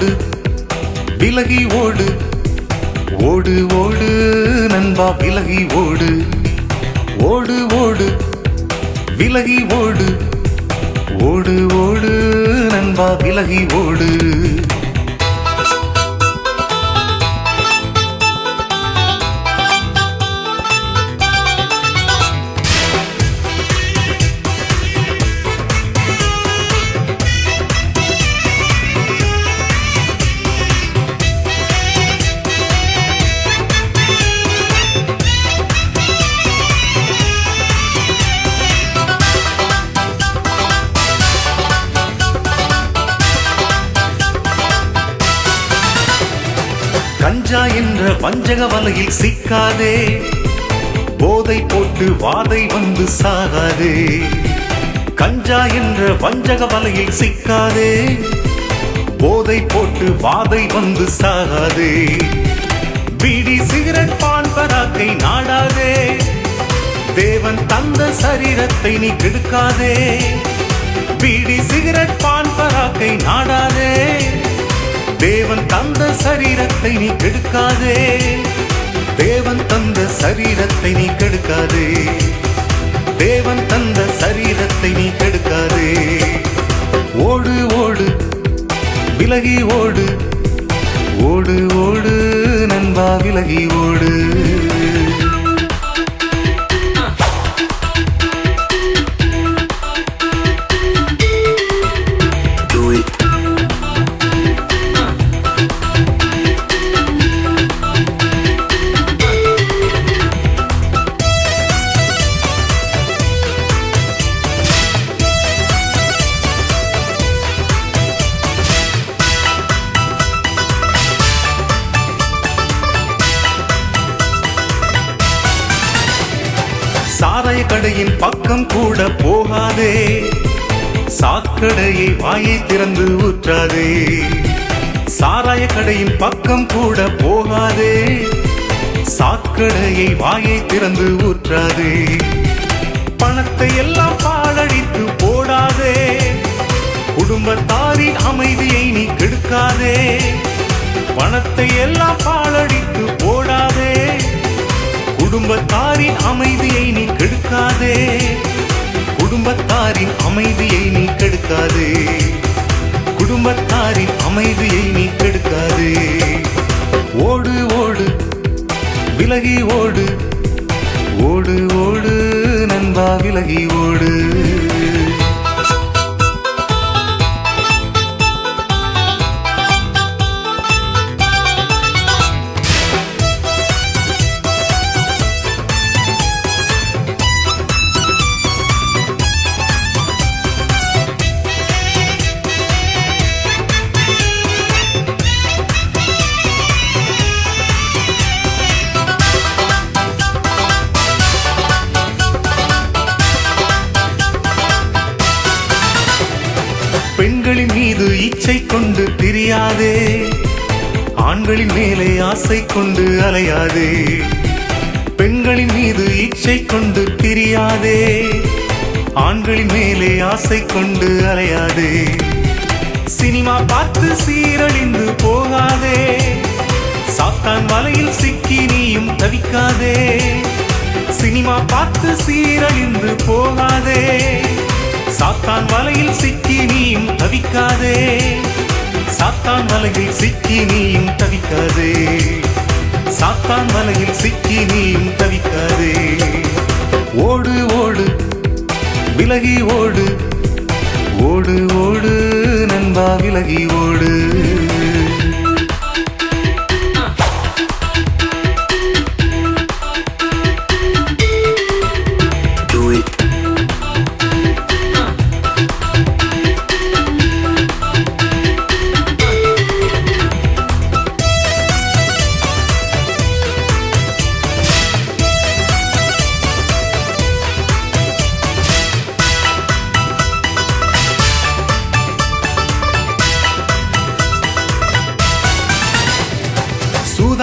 ஓடு விலகி ஓடு. ஓடு ஓடு நண்பா விலகி ஓடு. ஓடு ஓடு விலகி ஓடு. ஓடு ஓடு நண்பா விலகி ஓடு. கஞ்சா என்ற வஞ்சக வலையில் சிக்காதே. போதை போட்டு வாதை வந்து சாகாதே. கஞ்சா என்ற வஞ்சக வலையில் சிக்காதே. போதை போட்டு வாதை வந்து சாகாதே. பீடி சிகரெட் பான் பராக்கை நாடாதே. தேவன் தந்த சரீரத்தை நீ கெடுக்காதே. பீடி சிகரெட் பான் பராக்கை நாடாதே. தேவன் தந்த சரீரத்தை நீ கெடுக்காதே. தேவன் தந்த சரீரத்தை நீ கெடுக்காதே. தேவன் தந்த சரீரத்தை நீ கெடுக்காதே. ஓடு ஓடு விலகி ஓடு. ஓடு ஓடு நண்பா விலகி ஓடு. சாக்கடையின் கடையின் பக்கம் கூட போகாதே. சாக்கடையை வாயை திறந்து ஊற்றாதே. சாராய கடையின் பக்கம் கூட போகாதே. சாக்கடையை வாயை திறந்து ஊற்றாதே. பணத்தை எல்லாம் பாழடித்து போடாதே. குடும்பத்தாரின் அமைதியை நீ கெடுக்காதே. பணத்தை எல்லாம் பாழடித்து போடாதே. குடும்பத்தாரின் அமைதியை நீ கெடுக்காதே. குடும்பத்தாரின் அமைதியை நீ கெடுக்காதே. குடும்பத்தாரின் அமைதியை நீ கெடுக்காதே. ஓடு ஓடு விலகி ஓடு. ஓடு ஓடு நண்பா விலகி ஓடு. கொண்டு திரியாதே. ஆண்களின் மேலே ஆசை கொண்டு அலையாதே. பெண்களின் மீது இச்சை கொண்டு திரியாதே. ஆண்களின் மேலே ஆசை கொண்டு அலையாதே. சினிமா பார்த்து சீரழிந்து போகாதே. சாத்தான் வலையில் சிக்கி நீயும் தவிக்காதே. சினிமா பார்த்து சீரழிந்து போகாதே. சாத்தான் வலையில் சிக்கி நீ மலையில் சிக்கி நீயும் தவிக்காதே. சாத்தான் மலையில் சிக்கி நீயும் தவிக்காதே. ஓடு ஓடு விலகி ஓடு. ஓடு ஓடு நண்பா விலகி ஓடு.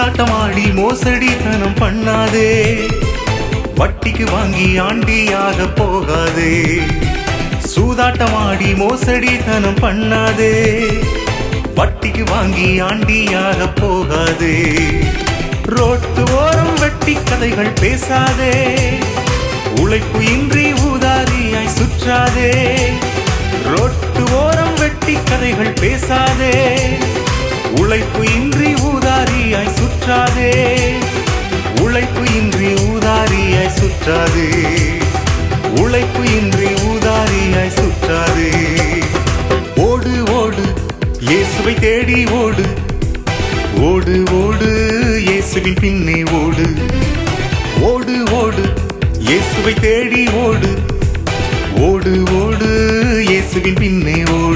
சூதாட்டமாடி மோசடி தனம் பண்ணாதே. வட்டிக்கு வாங்கி ஆண்டியாக போகாதே. சூதாட்டமாடி மோசடி தனம் பண்ணாதே. வட்டிக்கு வாங்கி ஆண்டியாக போகாதே. ரோட்டு ஓரம் வெட்டி கதைகள் பேசாதே. உழைப்பு இன்றி ஊதாரியாய் சுற்றாதே. ரோட்டு ஓரம் வெட்டி கதைகள் பேசாதே. உழைப்பு இன்றி ஊதாரியாய் சுற்றாதே. உழைப்பு இன்றி ஊதாரியாய் சுற்றாதே. உழைப்பு இன்றி ஊதாரியாய் சுற்றாதே. ஓடு ஓடு இயேசுவை தேடி ஓடு. ஓடு ஓடு இயேசுவின் பின்னே ஓடு. ஓடு ஓடு இயேசுவை தேடி ஓடு. ஓடு ஓடு இயேசுவின் பின்னே ஓடு.